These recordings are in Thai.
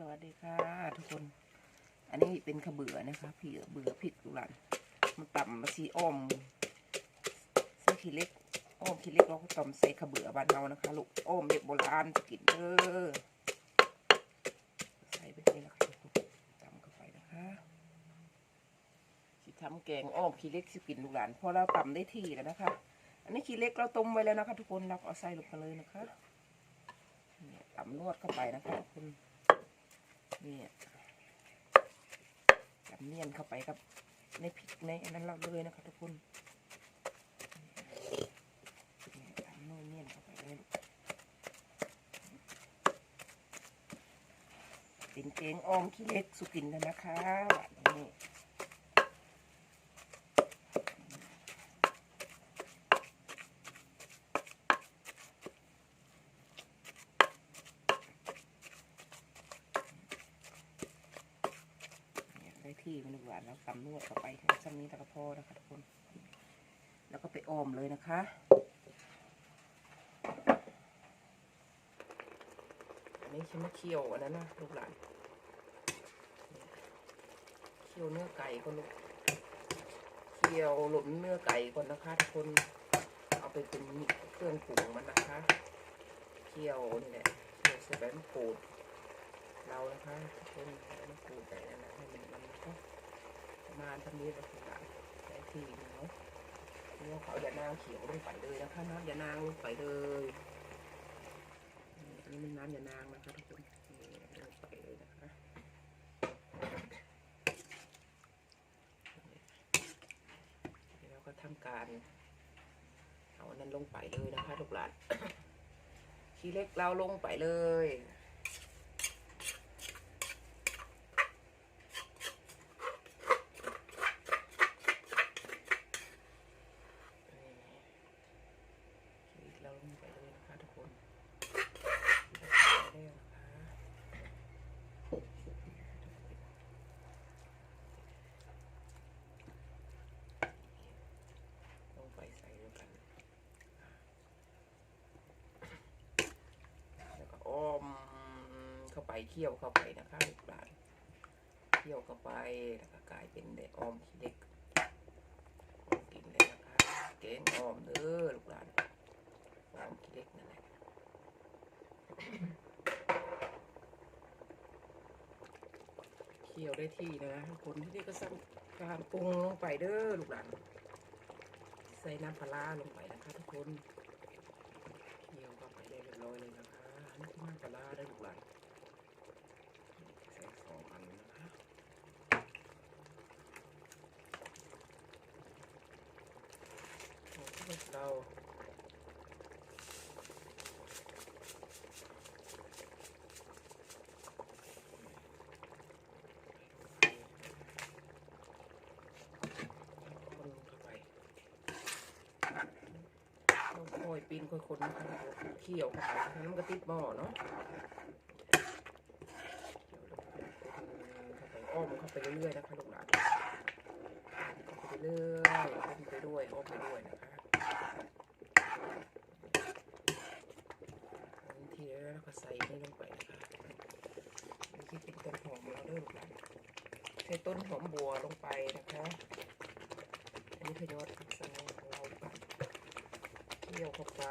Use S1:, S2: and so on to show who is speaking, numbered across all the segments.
S1: สวัสดีค่ะทุกคน อันนี้เป็นขเบื่อนะคะพี่เบื่อพริกดุรันมันต่ำมาสีอ้อมใส่ขี้เล็กอ้อมขี้เล็กเราก็ต่ำใส่ขเบื่อบ้านเรานะคะลูกอ้อมเด็กโบราณจะกินเด้อใส่ไปนี่แหละค่ะต่ำเข้าไปนะคะสิทำแกงอ้อมขี้เล็กสิกินลูกหลานพอเราต่ำได้ที่แล้วนะคะ อันนี้ขี้เล็กเราต้มไว้แล้วนะคะ ทุกคนเราก็เอาใส่ลงไปเลยนะคะต่ำนวดเข้าไปนะคะทุกคน นี่จับเนียนเข้าไปครับ ในพริกในอันนั้นเราเลยนะคะทุกคนนี่ทำนู่นเนียนเข้าไปเลยเป็นเกงออมขี้เล็กสุกินแล้วนะคะนี่เนี่ยได้ที่มันดีกว่า แล้วตำนวดเข้าไปค่ชั้นนี้แล้วก็พอนะคะทุกคน แล้วก็ไปออมเลยนะคะอันนี้ฉันมาเคี่ยวอันนั้นนะลูกหลานเคี่ยวเนื้อไก่ก่อนลูกเคี่ยวหลุมเนื้อไก่ก่อนนะคะทุกคนเอาไปเป็นเครื่องปรุงมันนะคะเคี่ยวนี่แหละเคี่ยวเสร็จแล้วมันปูดเรานะคะทุกคนให้มันปูดแต่นั่นนะให้มันนะ มาทำนี้เราถึงจะได้ที่เนาะเอขาอย่านางเขียวลงไปเลยนะคะน้ำอย่านางลงไปเลยนี่อันนี้มันน้ำอย่านางนะคะทุกคนลงไปเลยนะคะนี่เราก็ทำการเอาอันนั้นลงไปเลยนะคะลูกหลานขี้เล็กเราลงไปเลย ชีวิตเราลงไปเลยนะคะทุกคนได้นะคะลงไปใส่ด้วยกัน แล้วก็อ้อม เข้าไปเคี่ยวเข้าไปนะคะลูกหลานเคี่ยวเข้าไปแล้วก็กลายเป็นได้ออมขี้เล็กอ้อมกินเลยนะคะแกงออมเด้อลูกหลานออมขี้เล็กนั่นแหละเคี่ยวได้ที่นะทุกคนที่นี่ก็สั่งการปรุงลงไปเด้อลูกหลานใส่น้ำปลาลงไปนะคะทุกคนเคี่ยวเข้าไปได้เรียบร้อยเลยนะคะอันนี้คือน้ำปลาได้ลูกหลานใส่สองอันนะคะโอ้พวกเราคนเข้าปีนค่อยคนเขี่ยวเข้าไปทั้งนั้นมันก็ติดหม้อเนาะอ้อมเข้าไปเรื่อยๆนะคะลูกหลานเข้าไปเรื่อยๆอ้อมไปด้วยอ้อมไปด้วยนะคะบางที แล้วก็ใส่นี่ลงไปนะคะนี่คือเป็นต้นหอมเราเด้อลูกหลานใส่ต้นหอมบัวลงไปนะคะ อันนี้คยอดผักสะงของเราค่ะเคี่ยวเข้าไป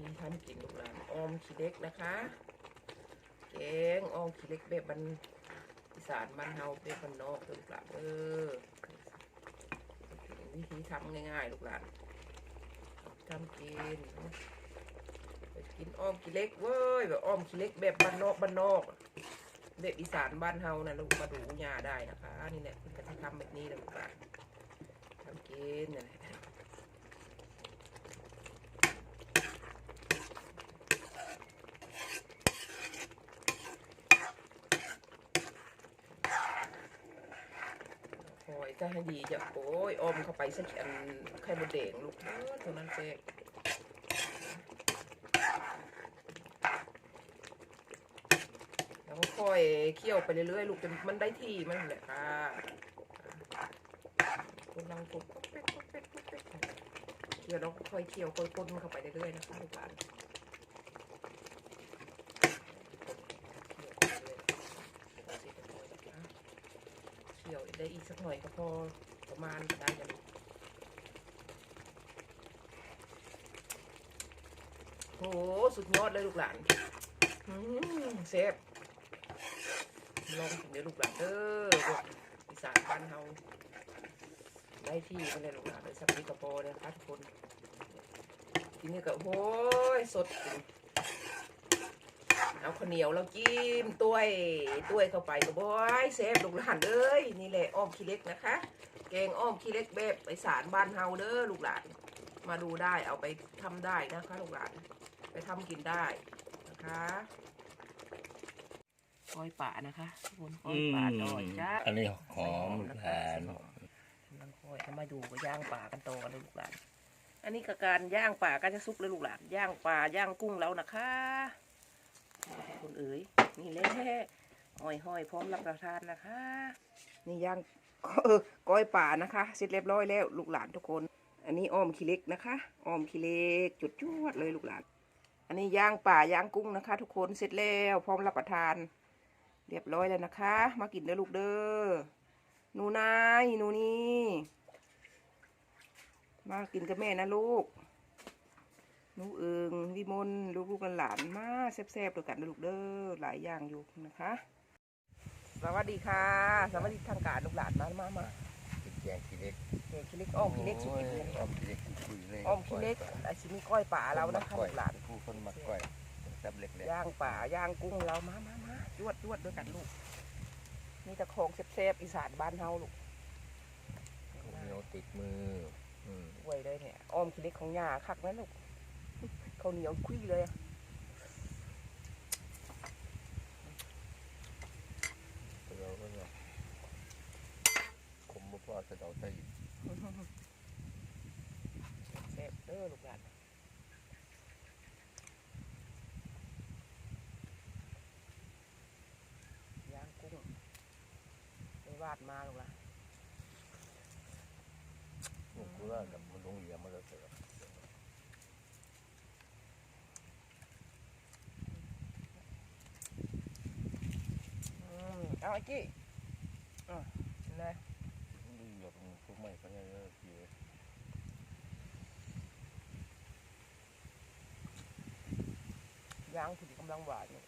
S1: นี่ทำกินลูกหลานออมขี้เล็กนะคะ แกงออมขี้เล็กแบบบัน สานบ้านเฮาแบบบ้านนอกลูกหลานเออวิธีทำง่ายๆลูกหลานทำกินกินอ้อมขี้เล็กเว้ยแบบอ้อมขี้เล็กแบบบ้านนอกบ้านนอก เด็กอีสานบ้านเฮานะลูกมาดูยาได้นะคะ นี่แหละคุณจะทำแบบนี้เลยลูกหลานทำกินนี่นแหละคอยจะ ให้ดีจะโอ้ยอมเข้าไปสักอันไข่มดแดงลูกเออเท่านั้นเองแล้วก็ค่อยเคี่ยวไปเรื่อยๆลูกจนมันได้ที่มันแหละค่ะกำลังกดก็เป็ดก็เป็ดก็เป็ดเดี๋ยวเราค่อยเคี่ยวค่อยคนเข้าไปเรื่อยๆนะคะลูกหลาน เคี่ยวไปเรื่อยๆเคี่ยวได้อีกสักหน่อยก็พอประมาณได้แล้วลูกโหสุดยอดเลยลูกหลานเซฟลองกินเดี๋ยวลูกหลานเด้ออีสานบ้านเฮาได้ที่ไปเลยลูกหลานเลยสักนิดก็พอเลยนะคะทุกคนทีนี้ก็โอ้ยสดจริง เอาข้าวเหนียวแล้วจิ้มต้วยต้วยเข้าไปก็บอยเซฟลูกหลานเอ้ยนี่แหละอ้อมขี้เล็กนะคะ แกงอ้อมขี้เล็กแบบไปสารบ้านเฮาเด้อลูกหลาน มาดูได้เอาไปทำได้นะคะลูกหลาน ไปทำกินได้นะคะก้อยป่านะคะทุกคนก้อยป่าดอยจ้า
S2: อันนี้หอมแทน
S1: กำลังคอยทำมาดูก็ย่างป่ากันโตกันเลยลูกหลาน อันนี้กับการย่างป่าก็จะซุกเลยลูกหลาน ย่างป่าย่างกุ้งแล้วนะคะ คุณเอ๋ยนี่แหละห้อยห้อยพร้อมรับประทานนะคะ นี่ย่างเออก้อยป่านะคะเสร็จเรียบร้อยแล้วลูกหลานทุกคน อันนี้อ้อมขี้เล็กนะคะอ้อมขี้เล็กจุดจวดเลยลูกหลาน อันนี้ย่างป่าย่างกุ้งนะคะ ทุกคนเสร็จแล้วพร้อมรับประทาน เรียบร้อยแล้วนะคะ มากินเด้อลูกเด้อหนูนายหนูนี่มากินกับแม่นะลูก นูเอิงวิมลลูกลูกกันหลานมาแซ่บๆด้วยกันเด้อลูกเด้อหลายอย่างอยู่นะคะ สวัสดีค่ะ สวัสดีทางการลูกหลานมามามา
S2: กินแกงขี้เล็ก
S1: เด็กขี้เล็กอ้อมขี้เล็กสุด
S2: โอ้ย
S1: เลย
S2: อ้อมขี้เล็กคุยเลย
S1: อ้อมขี้เล็กไอชิมีก้อยป่าเรานะคะ
S2: ก้อย
S1: ลูกหลาน
S2: ผู้คนมักก้อยซับเล็กเลย
S1: ย่างป่าย่างกุ้งเรามามามาจวดจวดด้วยกันลูกนี่ตะของแซ่บๆอีสานบ้านเฮาลูก
S2: เหนียวติดมืออืม
S1: ไว้เลยเนี่ยอ้อมขี้เล็กของยาคักไหมลูกเขาวเหนียวคุยเลยอะ
S2: เราก็เนี่ยคมบ่พอจะเอาใส่อีก
S1: แซ่บเด้อลูกหลานย่างกุ้งไปวาดมาลูกหลาน
S2: ลูกกูว่ากับมันลงเหลี่ยมมาแล้วเสร็จแล้ว
S1: อืม เอาไอ้จี้อะเลย
S2: นี่หยดมันพวกไม่เขาเนี่ยเยอะที
S1: ย่างถึงกำลังหวานอยู่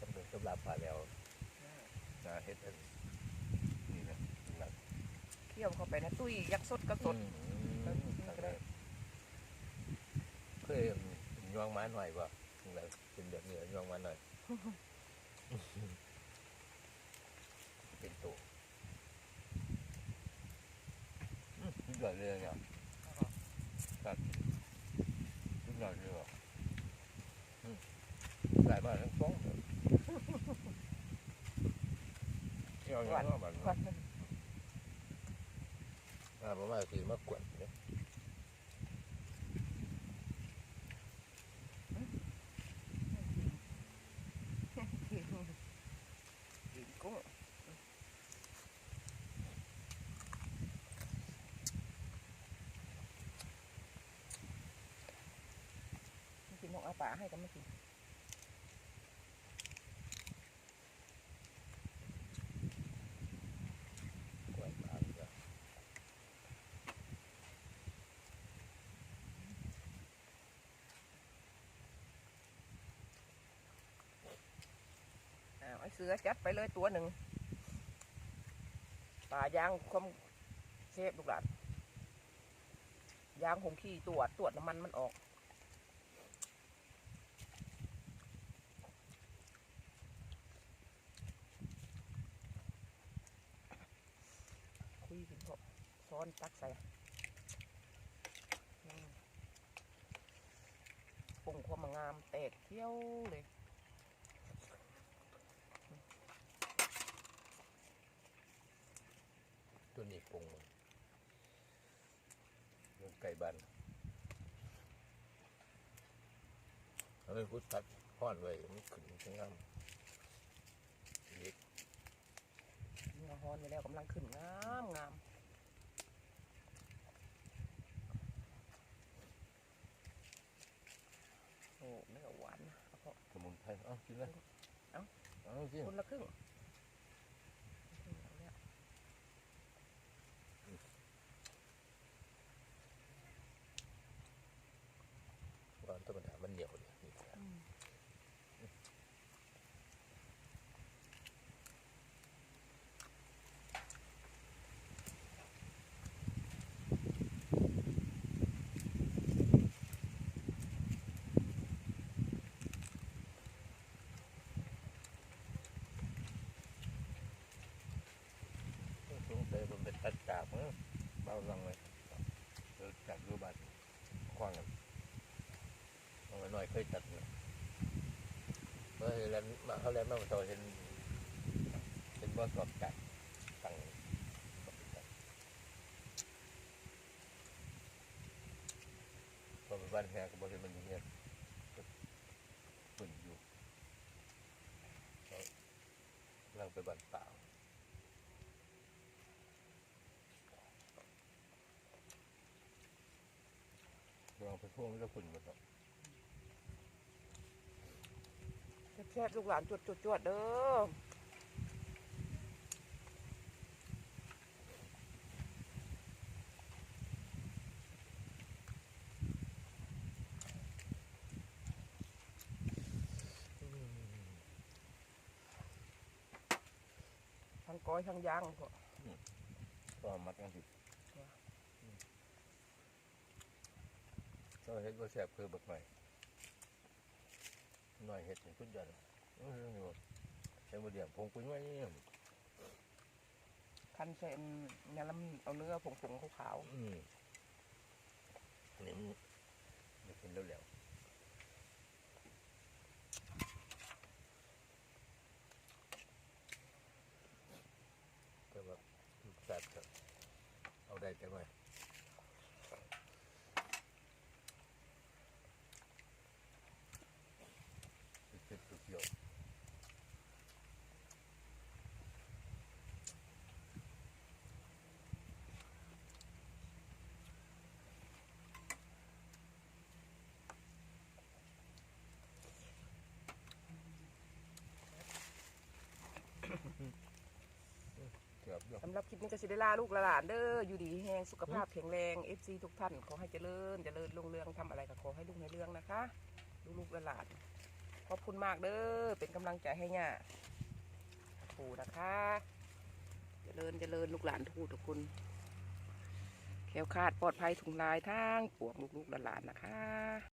S2: สำเร็จสำหรับผ่าแล้วนะเฮ็ดอันนี่นะหนัก
S1: เคี่ยวเข้าไปนะตุ้ยยักษ์สดก็สด
S2: อืมนั่นเลยเค ยย่องม้าหน่อยป่ะแบบเป็นแบบนี้ย่องม้าหน่อย เป็นตัวอืมสุดยอดเลยเนี่ยครับสุดยอดเลยว่ะอืมหลายมากทั้งสองเลยเที่ยวอย่างนั้นแบบ
S1: หวาน
S2: อ่าประมาณคือมากกว่าเนี่ย
S1: กินกุ้ง ไม่กินนกอาป่าให้ก็ไม่กิน
S2: กล้วยปลา
S1: ไอ้เสือจัดไปเลยตัวหนึ่งป่ายางความเซฟลูกหลานยางหงขี้ตรวจตรวจน้ำมันมันออก คุยกินพอซ้ อนตักใส่อืมปรุงความงามแตกเที่ยวเลย
S2: ตัวนี้ปรุงเรื่องไก่บ้านแล้วเป็นพุทธัดห้อนไว้มันขึ้นทั้งงามเล็ก
S1: อนไปแล้วกำลังขึ้นงามงามโอ้เนื้อหวานนะเอาพอ
S2: สมุนไพร เอ้ากินเลย
S1: เอ้า
S2: เอาสิ
S1: คนละครึ่งครึ่งเอาเนี่ย
S2: หวานธรรมดามันเหนียวเลยนี่
S1: อืม
S2: สงสัยผมไปตัดจากมั้ง เบาลังเลยเออจากรูปบัตรคว้างกันเอาไว้หน่อยเคยตัดนะเมื่อเรียนมาเขาเรียนมาต่อเห็นเห็นว่าสอบจัดตั้งสอบจัดพอไปบ้านแฮก็บอกเห็นมันเนี่ยก็ฝุ่นอยู่เขาไปบ้านเปล่า ลอง ไปพ่วงแล้วฝุ่นมาต่อ
S1: แซ่บๆลูกหลานจวดจวดจวดเด้อทั้งก้อยทั้งย่างพวก
S2: ก็มัดกันสิ ก็เห็ดว่าแสบคือบักใหม่หน่อยเห็ดเป็นสุดยอดเลยเออนี่ว่าใช้โมเดียมพงปุ้ยไว้เนี่ย
S1: คันเส้นเนี่ยแล้วมันเอาเนื้อผงๆขาว
S2: อืมอันนี้มันมันเป็นเร็วๆแต่ว่าแสบครับเอาได้แต่ว่าติดๆเกี่ยว เกือบอยู่
S1: ๆ สำหรับคลิปนี้ก็สิได้ลาลูกละหลานเด้ออยู่ดีแห้งสุขภาพแข็งแรง FC ทุกท่านขอให้เจริญเจริญรุ่งเรืองทำอะไรก็ขอให้ลุงในเรื่องนะคะลูกละหลานขอบคุณมากเด้อเป็นกำลังใจให้เนี่ยปู่นะคะเจริญเจริญลูกหลานทุกทุกคนแค้วคาดปลอดภัยถุงลายทั้งปวงลูกๆหลานๆนะคะ